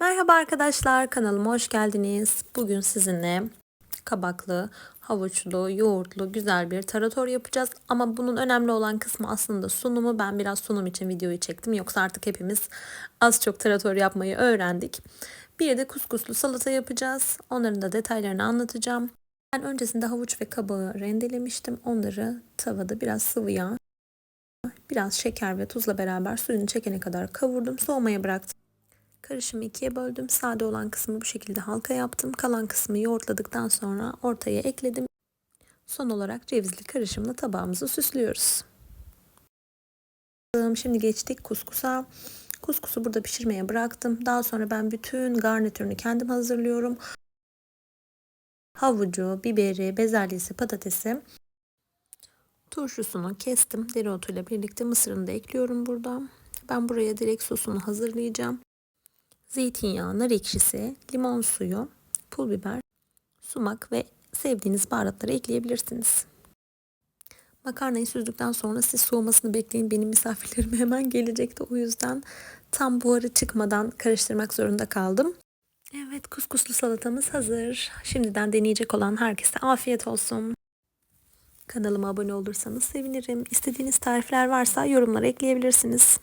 Merhaba arkadaşlar kanalıma hoş geldiniz. Bugün sizinle kabaklı, havuçlu, yoğurtlu güzel bir tarator yapacağız. Ama bunun önemli olan kısmı aslında sunumu. Ben biraz sunum için videoyu çektim. Yoksa artık hepimiz az çok tarator yapmayı öğrendik. Bir de kuskuslu salata yapacağız. Onların da detaylarını anlatacağım. Ben öncesinde havuç ve kabağı rendelemiştim. Onları tavada biraz sıvı yağ, biraz şeker ve tuzla beraber suyunu çekene kadar kavurdum. Soğumaya bıraktım. Karışımı ikiye böldüm. Sade olan kısmı bu şekilde halka yaptım. Kalan kısmı yoğurtladıktan sonra ortaya ekledim. Son olarak cevizli karışımla tabağımızı süslüyoruz. Şimdi geçtik kuskusa. Kuskusu burada pişirmeye bıraktım. Daha sonra ben bütün garnitürünü kendim hazırlıyorum. Havucu, biberi, bezelyesi, patatesi, turşusunu kestim. Dereotuyla birlikte mısırını da ekliyorum burada. Ben buraya direkt sosunu hazırlayacağım zeytinyağı, nar ekşisi, limon suyu, pul biber, sumak ve sevdiğiniz baharatları ekleyebilirsiniz. Makarnayı süzdükten sonra siz soğumasını bekleyin. Benim misafirlerim hemen gelecekti. O yüzden tam buharı çıkmadan karıştırmak zorunda kaldım. Evet kuskuslu salatamız hazır. Şimdiden deneyecek olan herkese afiyet olsun. Kanalıma abone olursanız sevinirim. İstediğiniz tarifler varsa yorumlara ekleyebilirsiniz.